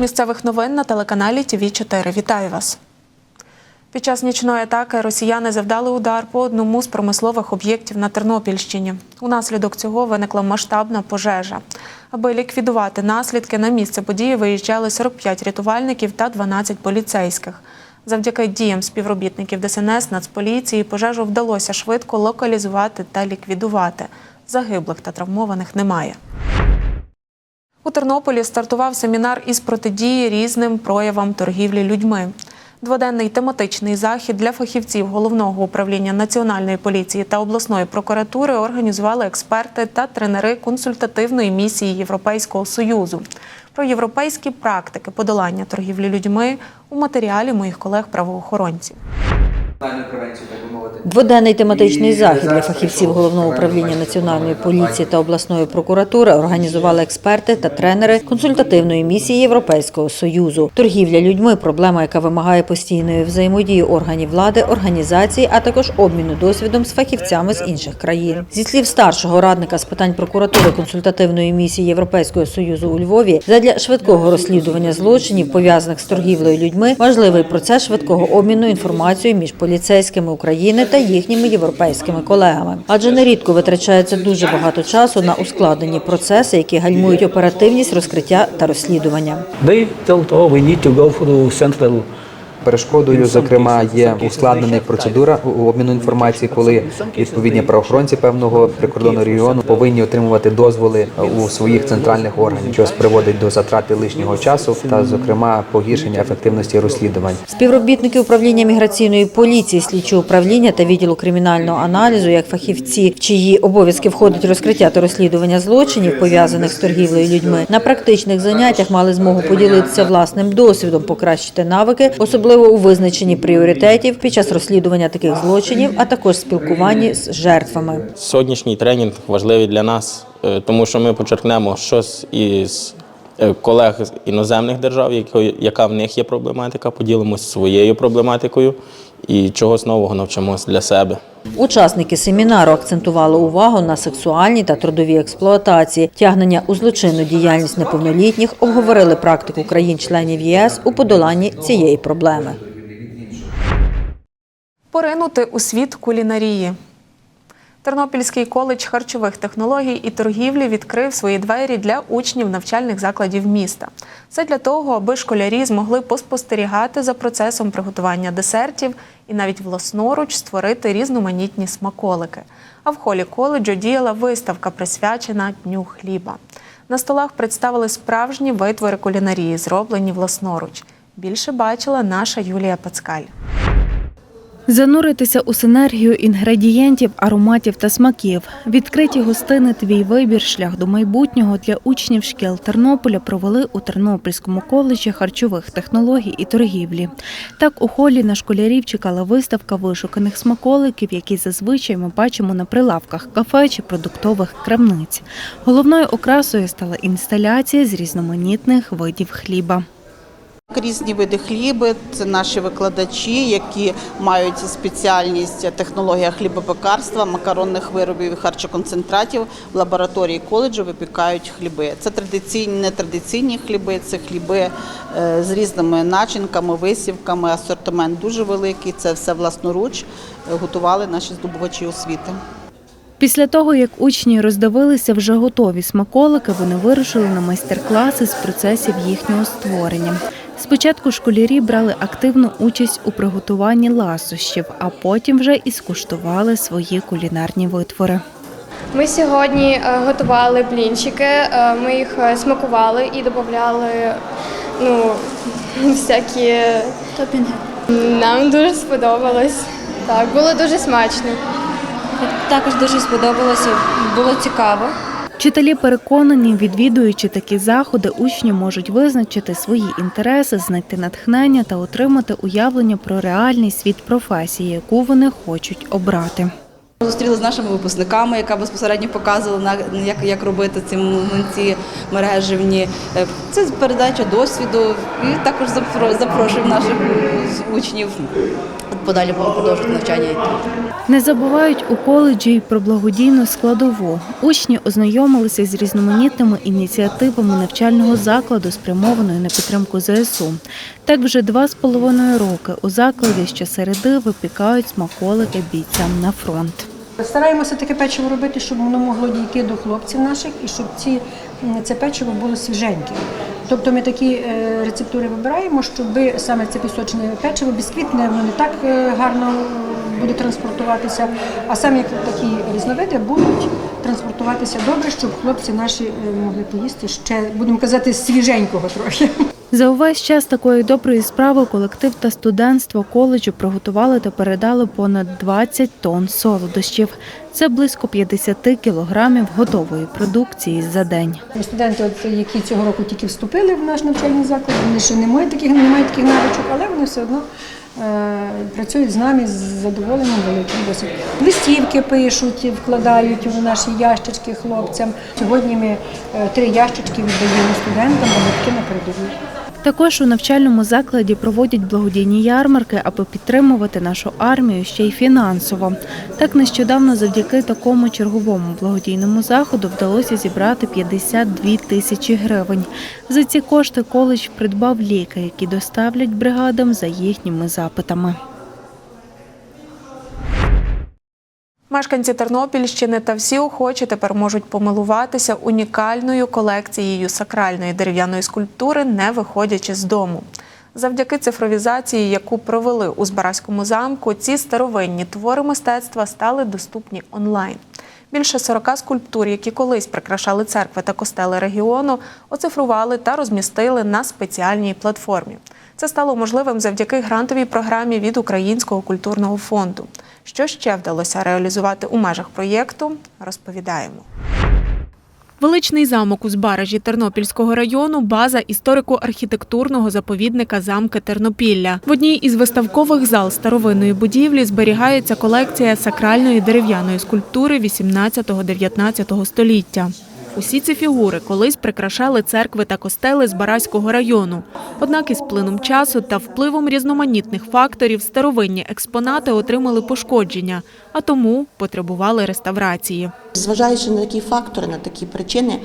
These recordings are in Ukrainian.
Місцевих новин на телеканалі ТВ 4 Вітаю вас. Під час нічної атаки росіяни завдали удар по одному з промислових об'єктів на Тернопільщині. Унаслідок цього виникла масштабна пожежа. Аби ліквідувати наслідки, на місце події виїжджали 45 рятувальників та 12 поліцейських. Завдяки діям співробітників ДСНС Нацполіції пожежу вдалося швидко локалізувати та ліквідувати. Загиблих та травмованих немає. У Тернополі стартував семінар із протидії різним проявам торгівлі людьми. Дводенний тематичний захід для фахівців головного управління національної поліції та обласної прокуратури організували експерти та тренери консультативної місії Європейського союзу. Про європейські практики подолання торгівлі людьми у матеріалі моїх колег-правоохоронців. Дводенний тематичний захід для фахівців головного управління національної поліції та обласної прокуратури організували експерти та тренери консультативної місії Європейського союзу. Торгівля людьми проблема, яка вимагає постійної взаємодії органів влади, організацій, а також обміну досвідом з фахівцями з інших країн. Зі слів старшого радника з питань прокуратури консультативної місії Європейського союзу у Львові, задля швидкого розслідування злочинів пов'язаних з торгівлею людьми, важливий процес швидкого обміну інформацією між поліцейськими України та їхніми європейськими колегами. Адже нерідко витрачається дуже багато часу на ускладнені процеси, які гальмують оперативність розкриття та розслідування. They told, oh, need to go through central Перешкодою, зокрема, є ускладнена процедура обміну інформації, коли відповідні правоохоронці певного прикордонного регіону повинні отримувати дозволи у своїх центральних органів, що приводить до затрати лишнього часу та, зокрема, погіршення ефективності розслідувань. Співробітники управління міграційної поліції, слідчого управління та відділу кримінального аналізу, як фахівці, в чиї обов'язки входить розкриття та розслідування злочинів, пов'язаних з торгівлею людьми, на практичних заняттях мали змогу поділитися власним досвідом, покращити навики, особливо у визначенні пріоритетів під час розслідування таких злочинів, а також спілкуванні з жертвами. Сьогоднішній тренінг важливий для нас, е, тому що ми почерпнемо щось із колег з іноземних держав, яка в них є проблематика, поділимося своєю проблематикою і чогось нового навчимося для себе. Учасники семінару акцентували увагу на сексуальній та трудовій експлуатації, тягнення у злочинну діяльність неповнолітніх, обговорили практику країн-членів ЄС у подоланні цієї проблеми. Поринути у світ кулінарії. Тернопільський коледж харчових технологій і торгівлі відкрив свої двері для учнів навчальних закладів міста. Це для того, аби школярі змогли поспостерігати за процесом приготування десертів і навіть власноруч створити різноманітні смаколики. А в холі коледжу діяла виставка, присвячена Дню хліба. На столах представили справжні витвори кулінарії, зроблені власноруч. Більше бачила наша Юлія Пацкаль. Зануритися у синергію інгредієнтів, ароматів та смаків. Відкриті гостини Твій вибір шлях до майбутнього для учнів шкіл Тернополя провели у Тернопільському коледжі харчових технологій і торгівлі. Так у холі на школярів чекала виставка вишуканих смаколиків, які зазвичай ми бачимо на прилавках кафе чи продуктових крамниць. Головною окрасою стала інсталяція з різноманітних видів хліба. Різні види хліби це наші викладачі, які мають спеціальність технологія хлібопекарства, макаронних виробів і харчоконцентратів в лабораторії коледжу випікають хліби. Це традиційні, нетрадиційні хліби, це хліби е, з різними начинками, висівками, асортимент дуже великий. Це все власноруч е, готували наші здобувачі освіти. Після того, як учні роздивилися вже готові смаколики, вони вирушили на майстер-класи з процесів їхнього створення. Спочатку школярі брали активну участь у приготуванні ласощів, а потім вже і скуштували свої кулінарні витвори. Ми сьогодні е, готували блінчики, е, ми їх е, смакували і додавали ну, всякі топінги. Нам дуже сподобалось. Так, було дуже смачно. Також дуже сподобалося, було цікаво. Вчителі переконані, відвідуючи такі заходи, учні можуть визначити свої інтереси, знайти натхнення та отримати уявлення про реальний світ професії, яку вони хочуть обрати. Зустріли з нашими випускниками, яка безпосередньо показувала як, як робити ці млинці мережевні. Е, Це передача досвіду і також запро- запрошуємо наших учнів подалі продовжувати навчання. Не забувають у коледжі й про благодійну складову. Учні ознайомилися з різноманітними ініціативами навчального закладу, спрямованою на підтримку ЗСУ. Так вже два з половиною роки у закладі щосереди випікають смаколики бійцям на фронт. Стараємося таке печиво робити, щоб воно могло дійти до хлопців наших і щоб ці, це печиво було свіженьке. Тобто ми такі е, рецептури вибираємо, щоб саме це пісочне печиво, бісквітне, воно не так е, гарно буде транспортуватися, а саме такі різновиди будуть транспортуватися добре, щоб хлопці наші е, могли поїсти ще, будемо казати, свіженького трохи. За увесь час такої доброї справи колектив та студентство коледжу приготували та передали понад 20 тонн солодощів. Це близько 50 кілограмів готової продукції за день. Студенти, от, які цього року тільки вступили в наш навчальний заклад, вони ще не мають таких, не мають таких навичок, але вони все одно е, працюють з нами з задоволенням великим досить. Листівки пишуть, вкладають у наші ящички хлопцям. Сьогодні ми е, три ящички віддаємо студентам, а батьки на передовій. Також у навчальному закладі проводять благодійні ярмарки, аби підтримувати нашу армію ще й фінансово. Так нещодавно завдяки такому черговому благодійному заходу вдалося зібрати 52 тисячі гривень. За ці кошти коледж придбав ліки, які доставлять бригадам за їхніми запитами. Мешканці Тернопільщини та всі охочі тепер можуть помилуватися унікальною колекцією сакральної дерев'яної скульптури, не виходячи з дому. Завдяки цифровізації, яку провели у Збаразькому замку, ці старовинні твори мистецтва стали доступні онлайн. Більше 40 скульптур, які колись прикрашали церкви та костели регіону, оцифрували та розмістили на спеціальній платформі. Це стало можливим завдяки грантовій програмі від Українського культурного фонду. Що ще вдалося реалізувати у межах проєкту, розповідаємо. Величний замок у Збаражі Тернопільського району база історико-архітектурного заповідника замки Тернопілля. В одній із виставкових зал старовинної будівлі зберігається колекція сакральної дерев'яної скульптури 18-19 століття. Усі ці фігури колись прикрашали церкви та костели з Бараського району. Однак із плином часу та впливом різноманітних факторів старовинні експонати отримали пошкодження, а тому потребували реставрації. Зважаючи на такі фактори, на такі причини,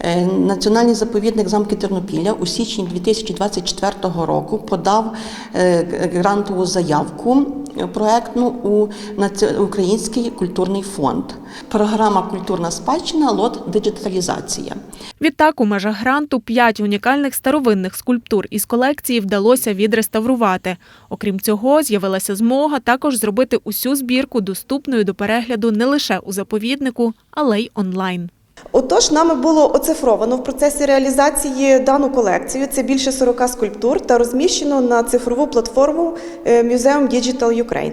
е, Національний заповідник замки Тернопілля у січні 2024 року подав е, грантову заявку проектну у Український культурний фонд. Програма Культурна спадщина лот диджиталізація. Відтак, у межах гранту п'ять унікальних старовинних скульптур із колекції вдалося відреставрувати. Окрім цього, з'явилася змога також зробити усю збірку доступною до перегляду не лише у заповіднику, але й онлайн. Отож, нами було оцифровано в процесі реалізації дану колекцію. Це більше 40 скульптур та розміщено на цифрову платформу е, Museum Digital Ukraine.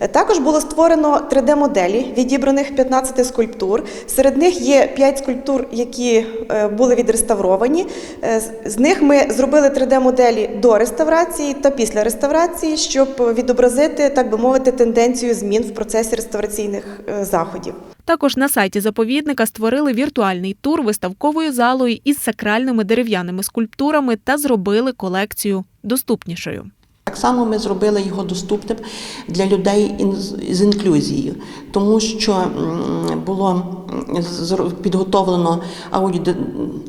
Е, Також було створено 3D-моделі відібраних 15 скульптур. Серед них є 5 скульптур, які е, були відреставровані. З- них ми зробили 3D-моделі до реставрації та після реставрації, щоб відобразити, так би мовити, тенденцію змін в процесі реставраційних заходів. Також на сайті заповідника створили віртуальний тур виставковою залою із сакральними дерев'яними скульптурами та зробили колекцію доступнішою. Так само ми зробили його доступним для людей з інклюзією, тому що було підготовлено аудіо-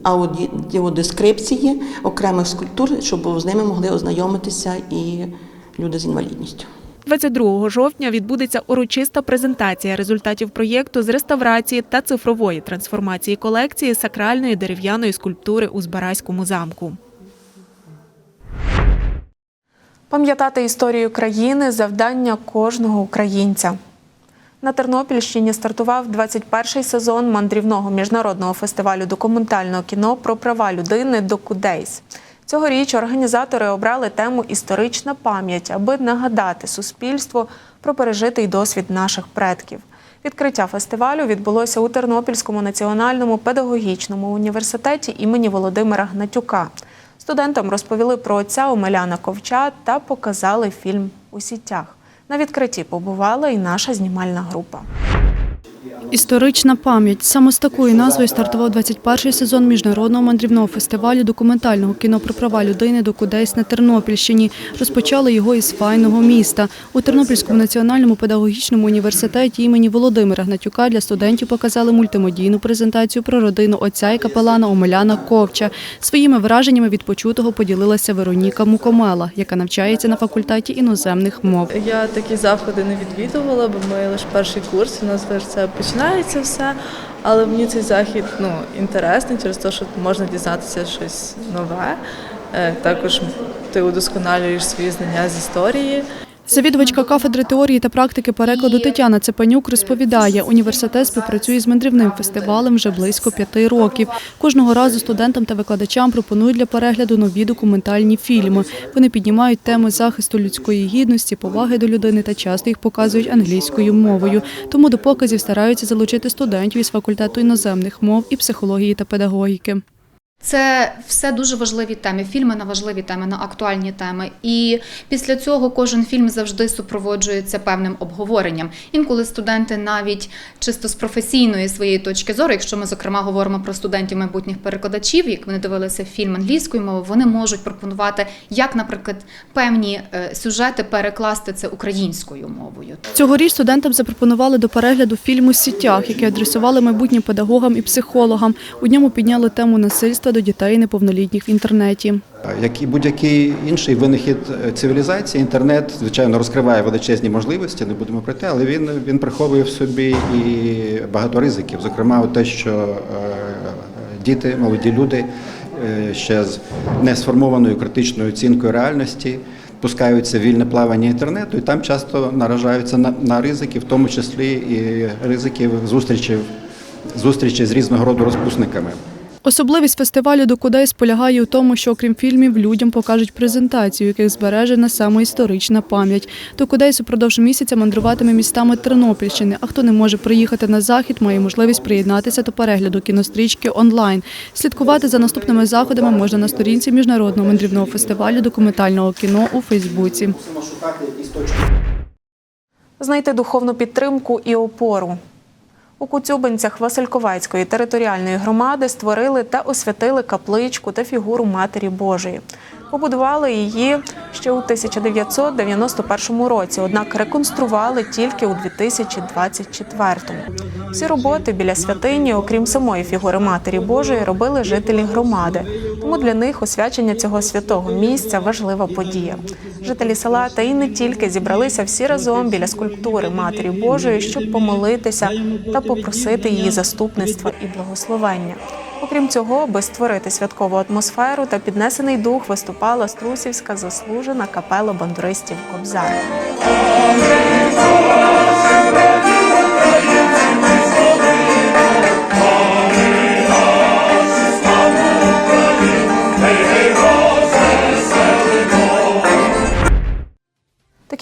аудіодескрипції окремих скульптур, щоб з ними могли ознайомитися і люди з інвалідністю. 22 жовтня відбудеться урочиста презентація результатів проєкту з реставрації та цифрової трансформації колекції сакральної дерев'яної скульптури у Збаразькому замку. Пам'ятати історію країни завдання кожного українця. На Тернопільщині стартував 21-й сезон мандрівного міжнародного фестивалю документального кіно про права людини «Докудейс». Цьогоріч організатори обрали тему Історична пам'ять, аби нагадати суспільству про пережитий досвід наших предків. Відкриття фестивалю відбулося у Тернопільському національному педагогічному університеті імені Володимира Гнатюка. Студентам розповіли про отця Омеляна Ковча та показали фільм у сітях. На відкритті побувала і наша знімальна група. Історична пам'ять саме з такою назвою стартував 21-й сезон міжнародного мандрівного фестивалю документального кіно про права людини «Докудейс» на Тернопільщині. Розпочали його із файного міста. У Тернопільському національному педагогічному університеті імені Володимира Гнатюка для студентів показали мультимедійну презентацію про родину отця і капелана Омеляна Ковча. Своїми враженнями від почутого поділилася Вероніка Мукомела, яка навчається на факультеті іноземних мов. Я такі заходи не відвідувала, бо ми лише перший курс, у нас лише це починається все. Але мені цей захід ну, інтересний через те, що можна дізнатися щось нове. Е, Також ти удосконалюєш свої знання з історії. Завідувачка кафедри теорії та практики перекладу Тетяна Цепанюк розповідає, університет співпрацює з мандрівним фестивалем вже близько п'яти років. Кожного разу студентам та викладачам пропонують для перегляду нові документальні фільми. Вони піднімають теми захисту людської гідності, поваги до людини та часто їх показують англійською мовою. Тому до показів стараються залучити студентів із факультету іноземних мов і психології та педагогіки. Це все дуже важливі теми, фільми на важливі теми, на актуальні теми. І після цього кожен фільм завжди супроводжується певним обговоренням. Інколи студенти навіть чисто з професійної своєї точки зору, якщо ми зокрема говоримо про студентів майбутніх перекладачів, як вони дивилися фільм англійською мовою, вони можуть пропонувати, як, наприклад, певні е, сюжети перекласти це українською мовою. Цьогоріч студентам запропонували до перегляду фільму «Сітях», який адресували майбутнім педагогам і психологам. У ньому підняли тему насильства до дітей неповнолітніх в інтернеті. Як і будь-який інший винахід е, цивілізації, інтернет, звичайно, розкриває величезні можливості, не будемо про те, але він, він приховує в собі і багато ризиків. Зокрема, те, що е, діти, молоді люди е, ще з несформованою критичною оцінкою реальності пускаються вільне плавання інтернету, і там часто наражаються на, на ризики, в тому числі і ризиків зустрічі, зустрічі з різного роду розпусниками. Особливість фестивалю «Докудейс» полягає у тому, що окрім фільмів людям покажуть презентацію, яких збережена саме історична пам'ять. «Докудейс» упродовж місяця мандруватиме містами Тернопільщини, а хто не може приїхати на захід, має можливість приєднатися до перегляду кінострічки онлайн. Слідкувати за наступними заходами можна на сторінці міжнародного мандрівного фестивалю документального кіно у Фейсбуці. Знайти духовну підтримку і опору. У Куцюбинцях Васильковецької територіальної громади створили та освятили капличку та фігуру Матері Божої. Побудували її ще у 1991 році, однак реконстрували тільки у 2024. Всі роботи біля святині, окрім самої фігури Матері Божої, робили жителі громади. Тому для них освячення цього святого місця важлива подія. Жителі села та й не тільки зібралися всі разом біля скульптури Матері Божої, щоб помолитися та попросити її заступництва і благословення. Окрім цього, аби створити святкову атмосферу та піднесений дух, виступала струсівська заслужена капела бандуристів Кобзар.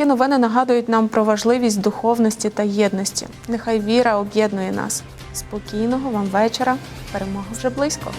Такі новини нагадують нам про важливість духовності та єдності. Нехай віра об'єднує нас. Спокійного вам вечора. Перемога вже близько.